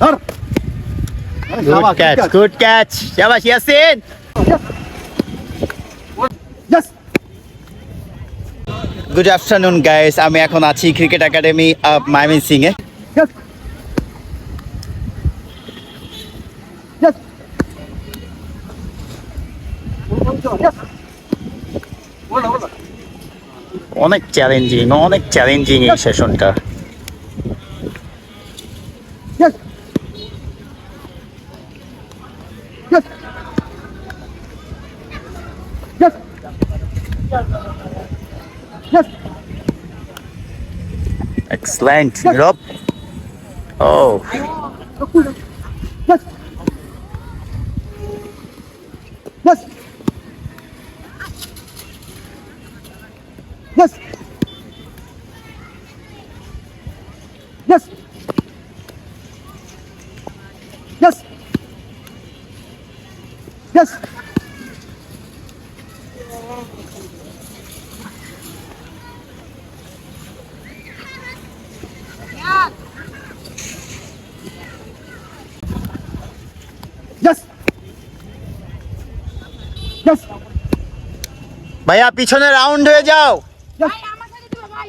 ধর। Good catch good good catch শাবাশ Yasin. Good afternoon guys আমি এখন আছি cricket academy of Maimin Singh এ। অনেক চ্যালেঞ্জিং অনেক চ্যালেঞ্জিং এই সেশনটা Yes. Yes. Yes. Yes. Excellent. Yes. Oh. Yes. Yes. Yes. Yes. Yes. Yes. ভাইয়া পিছনে round হয়ে যাও। Yes. ভাই আমার সাথে দিও ভাই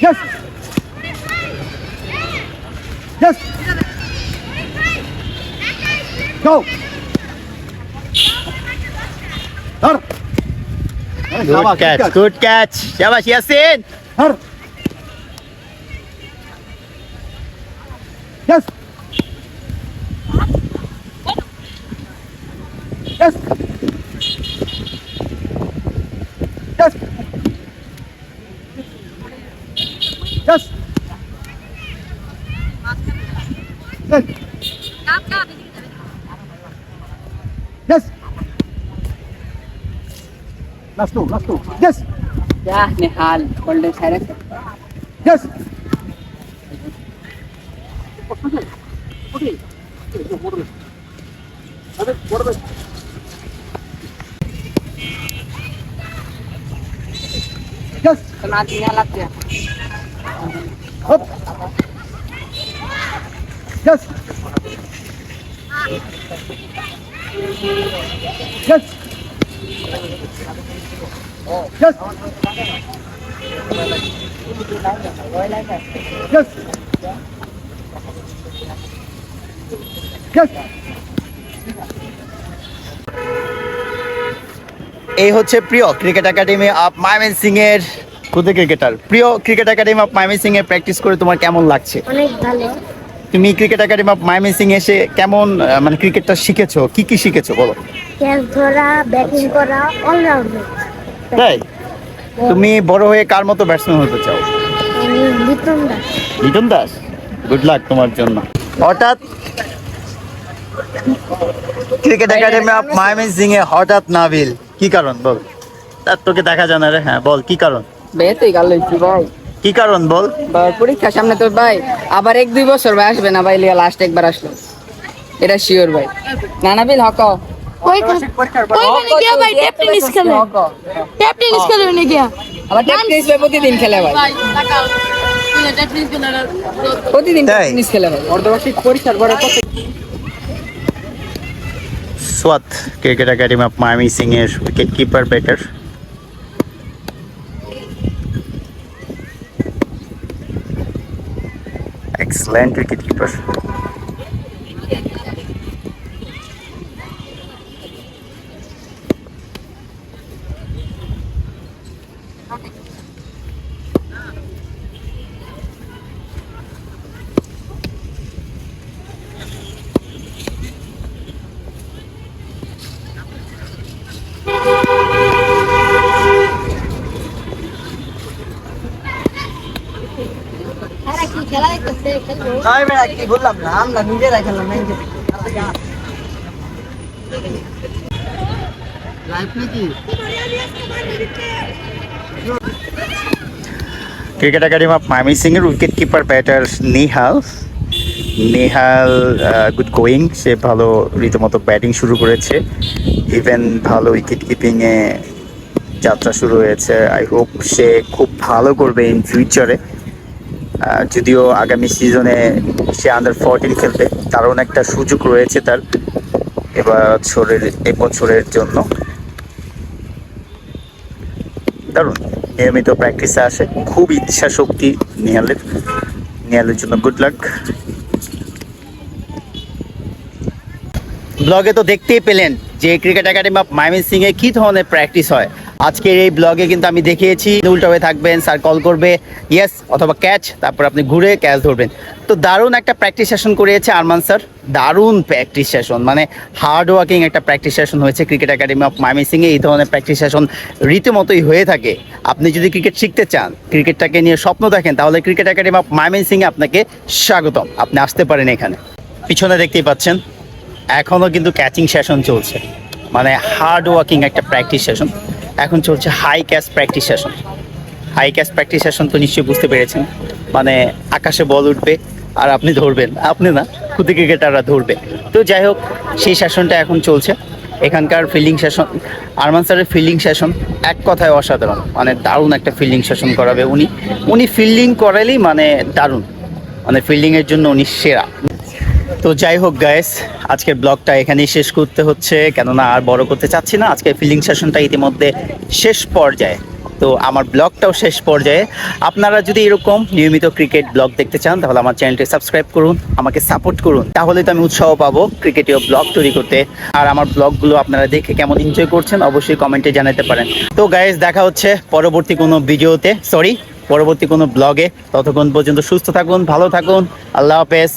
Yes. Yes. Go. Her. Good catch. Good catch. Yavaş Yasin. Yes. Yes. দশ Yes. Last two, last two. Yes. क्या Nihal golden Cyrus yes yes कनाल निहाल आते हैं Up. Yes. Yes. Yes. Yes. Yes. এই হচ্ছে প্রিয় cricket academy of Maimin Singh এর কোথায় cricketer প্রিয় cricket academy of Maimin Singh এর প্র্যাকটিস করে তোমার কেমন লাগছে? অনেক ভালো। তুমি cricket academy of Maimin Singh এসে কেমন মানে ক্রিকেটটা শিখেছো? কি কি শিখেছো বলো? ক্যাচ ধরা ব্যাটিং করা অলরাউন্ডার তাই? তুমি বড় হয়ে কার মতো ব্যাটসম্যান হতে চাও? বিক্রম দাস। লিটন দাস? গুড লাক তোমার জন্য। হঠাৎ cricket academy of Maimin Singh এ হঠাৎ নাবিল। কি কারণ বল? তার তোকে দেখা যায় না রে। হ্যাঁ বল কি কারণ? বেতেই গেল ভাই। কি কারণ বল? পরীক্ষা সামনে তোর ভাই আবার এক দুই বছর ভাই আসবে না ভাই লিয়া লাস্ট একবার আসলো। এটা শিওর ভাই। নানা বিল হক। ওইখানে ওইখানে গিয়া ভাই টেপ টেনিস খেলে। টেপ টেনিস খেলে ওখানে গিয়া। আবার টেনিস ভাই প্রতিদিন খেলে ভাই। প্রতিদিন তাই? টেনিস খেলে ভাই। অর্ধবার্ষিক পরীক্ষার পরে কত সোয়াত cricket academy of Maimi Singh এর wicketkeeper batter excellent wicketkeeper নয় বেড়া কি বললাম না? আমরা নিজেরাই খেললাম ক্রিকেট একাডেমি অফ এর wicketkeeper batter Nihal Nihal good going সে ভালো রীতিমতো ব্যাটিং শুরু করেছে। ইভেন ভালো উইকেট কিপিংয়ে যাত্রা শুরু হয়েছে। আই হোপ সে খুব ভালো করবে ইন ফিউচারে যদিও আগামী সিজনে সে আন্ডার ফোরটিন খেলবে দারুণ একটা সুযোগ রয়েছে তার এবার বছরের এবছরের জন্য। দারুণ, নিয়মিত প্র্যাকটিসে আসে, খুব ইচ্ছা শক্তি নিহালের নিহালের জন্য গুড লাক ব্লগে তো দেখতেই পেলেন যে cricket academy of Maimin Singh এ কি ধরনের প্র্যাকটিস হয়। আজকের এই ব্লগে কিন্তু আমি দেখিয়েছি। উল্টো হয়ে থাকবেন স্যার কল করবে ইয়েস অথবা ক্যাচ তারপর আপনি ঘুরে ক্যাচ ধরবেন। তো দারুণ একটা প্র্যাকটিস সেশন করিয়েছে আরমান স্যার দারুণ প্র্যাকটিস সেশন মানে হার্ড ওয়ার্কিং একটা প্র্যাকটিস সেশন হয়েছে cricket academy of Maimin Singh এই ধরনের প্র্যাকটিস সেশন রীতিমতোই হয়ে থাকে। আপনি যদি ক্রিকেট শিখতে চান ক্রিকেটটাকে নিয়ে স্বপ্ন দেখেন, তাহলে ক্রিকেট একাডেমি অফ এ আপনাকে স্বাগতম। আপনি আসতে পারেন এখানে। পিছনে দেখতেই পাচ্ছেন এখনও কিন্তু ক্যাচিং সেশন চলছে। মানে হার্ড ওয়ার্কিং একটা প্র্যাকটিস সেশন এখন চলছে high catch practice session high catch practice session তো নিশ্চয়ই বুঝতে পেরেছেন। মানে আকাশে বল উঠবে আর আপনি ধরবেন। আপনি না খুদি ক্রিকেটাররা ধরবে। তো যাই হোক, সেই সেশনটা এখন চলছে। এখানকার ফিল্ডিং সেশন আরমান স্যারের ফিল্ডিং সেশন এক কথায় অসাধারণ। মানে দারুণ একটা ফিল্ডিং সেশন করাবে উনি। উনি ফিল্ডিং করালেই মানে দারুণ। মানে ফিল্ডিংয়ের জন্য উনি সেরা। তো যাই হোক গাইস আজকের ব্লগটা এখানেই শেষ করতে হচ্ছে। কেননা আর বড় করতে চাচ্ছি না। আজকের ফিলিং সেশনটা ইতিমধ্যে শেষ পর্যায়ে। তো আমার ব্লগটাও শেষ পর্যায়ে। আপনারা যদি এরকম নিয়মিত ক্রিকেট ব্লগ দেখতে চান, তাহলে আমার চ্যানেলটি সাবস্ক্রাইব করুন, আমাকে সাপোর্ট করুন। তাহলে তো আমি উৎসাহ পাবো ক্রিকেটীয় ব্লগ তৈরি করতে। আর আমার ব্লগগুলো আপনারা দেখে কেমন এনজয় করছেন, অবশ্যই কমেন্টে জানাতে পারেন। তো গাইস দেখা হচ্ছে পরবর্তী কোনো ভিডিওতে সরি পরবর্তী কোনো ব্লগে ততক্ষণ পর্যন্ত সুস্থ থাকুন, ভালো থাকুন। আল্লাহ হাফেজ।